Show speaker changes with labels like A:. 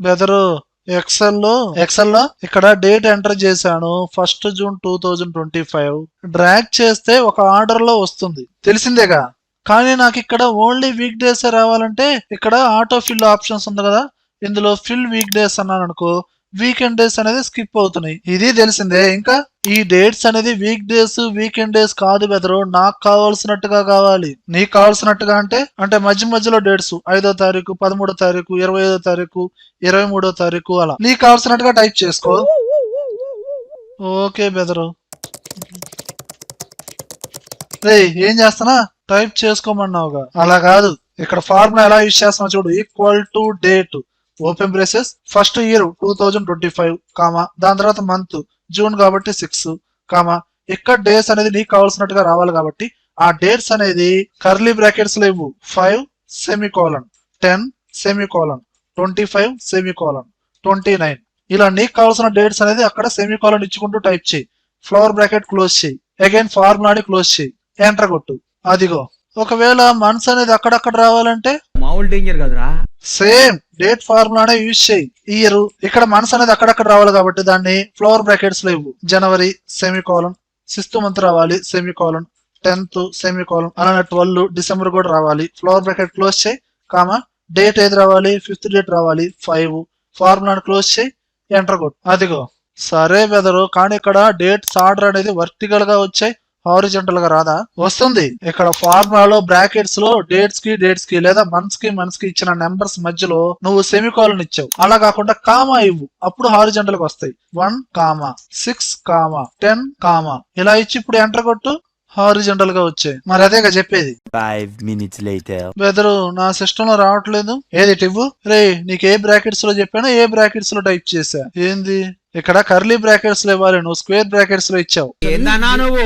A: బెదరు ఎక్సెల్లో ఎక్సెల్లో? ఇక్కడ డేట్ ఎంటర్ చేశాను. First June two thousand twenty five drag చేస్తే ఒక ఆర్డర్లో వస్తుంది. తెలిసిందేగా? కానీ నాకు ఇక్కడ ఓన్లీ వీక్ డేస్ రావాలంటే ఇక్కడ ఆటో ఫిల్ ఆప్షన్స్ ఉంది కదా. ఇందులో ఫిల్ వీక్ డేస్ అన్నాను అనుకో. వీకెండ్ డేస్ అనేది స్కిప్ అవుతున్నాయి. ఇది తెలిసిందే. ఇంకా? ఈ డేట్స్ అనేది వీక్ డేస్ వీకెండ్ డేస్ కాదు బెదరు నాకు కావాల్సినట్టుగా కావాలి. నీకు కావాల్సినట్టుగా అంటే అంటే మధ్య మధ్యలో డేట్స్ ఐదో తారీఖు పదమూడో తారీఖు ఇరవై ఐదో తారీఖు ఇరవై మూడో తారీఖు అలా. నీకు కావాల్సినట్టుగా టైప్ చేసుకో. ఓకే బెదరు రే ఏం చేస్తానా టైప్ చేసుకోమన్నావుగా. అలా కాదు. ఇక్కడ ఫార్ములా ఎలా యూజ్ చేస్తున్నా చూడు. Equal to date open braces first year two thousand twenty five comma దాని తర్వాత మంత్ జూన్ కాబట్టి సిక్స్ కామా ఇక్కడ డేస్ అనేది నీకు కావాల్సినట్టుగా రావాలి కాబట్టి ఆ డేట్స్ అనేది కర్లీ బ్రాకెట్స్లో ఇవ్వు. Five semicolon ten semicolon twenty five semicolon twenty nine ఇలా నీకు కావాల్సిన డేట్స్ అనేది అక్కడ సెమీ కోలన్ ఇచ్చుకుంటూ టైప్ చేయి. ఫ్లవర్ బ్రాకెట్ క్లోజ్ చేయి. అగైన్ ఫార్ములాని క్లోజ్ చేయి. ఎంటర్ కొట్టు. అదిగో. ఒకవేళ మంత్స్ అనేది అక్కడక్కడ రావాలంటే?
B: మామూలు డేంజర్ కదరా.
A: సేమ్ డేట్ ఫార్ములానే యూజ్ చేయి. ఇయర్ ఇక్కడ మనసు అనేది అక్కడక్కడ రావాలి కాబట్టి దాన్ని ఫ్లవర్ బ్రాకెట్స్లో ఇవ్వు. జనవరి సెమీ కాలన్ సిక్స్త్ మంత్ రావాలి సెమీ టెన్త్ సెమీ అలానే ట్వెల్వ్ డిసెంబర్ కూడా రావాలి. ఫ్లవర్ బ్రాకెట్ క్లోజ్ చేయి కామా డేట్ ఏది రావాలి ఫిఫ్త్ డేట్ రావాలి ఫైవ్ ఫార్ములాని క్లోజ్ చేయి ఎంటర్ కొట్టు. అదిగో. సరే బెదరు కానీ ఇక్కడ డేట్స్ ఆర్డర్ అనేది వర్టికల్గా వచ్చాయి హారిజెంటల్గా రాదా? వస్తుంది. ఇక్కడ ఫార్ములాలో బ్రాకెట్స్లో డేట్స్కి డేట్స్కి లేదా మంత్స్కి మంత్స్కి ఇచ్చిన నెంబర్స్ మధ్యలో నువ్వు సెమికాలన్ ఇచ్చావు. అలా కాకుండా కామా ఇవ్వు. అప్పుడు హారిజెంటల్గా వస్తాయి. One comma six comma ten comma ఇలా ఇచ్చి ఇప్పుడు ఎంటర్ కొట్టు. హారిజెంటల్గా వచ్చాయి. మరి అదేగా చెప్పేది.
C: Five minutes later.
A: బెదరు నా సిస్టమ్లో రావట్లేదు. ఏది టివ్వు రే నీకు ఏ బ్రాకెట్స్లో చెప్పానో ఏ బ్రాకెట్స్లో టైప్ చేసా ఏంది? ఇక్కడ కర్లీ బ్రాకెట్స్లో ఇవ్వాలి నువ్వు స్క్వేర్ బ్రాకెట్స్లో ఇచ్చావు.
B: ఏందన్నా నువ్వు?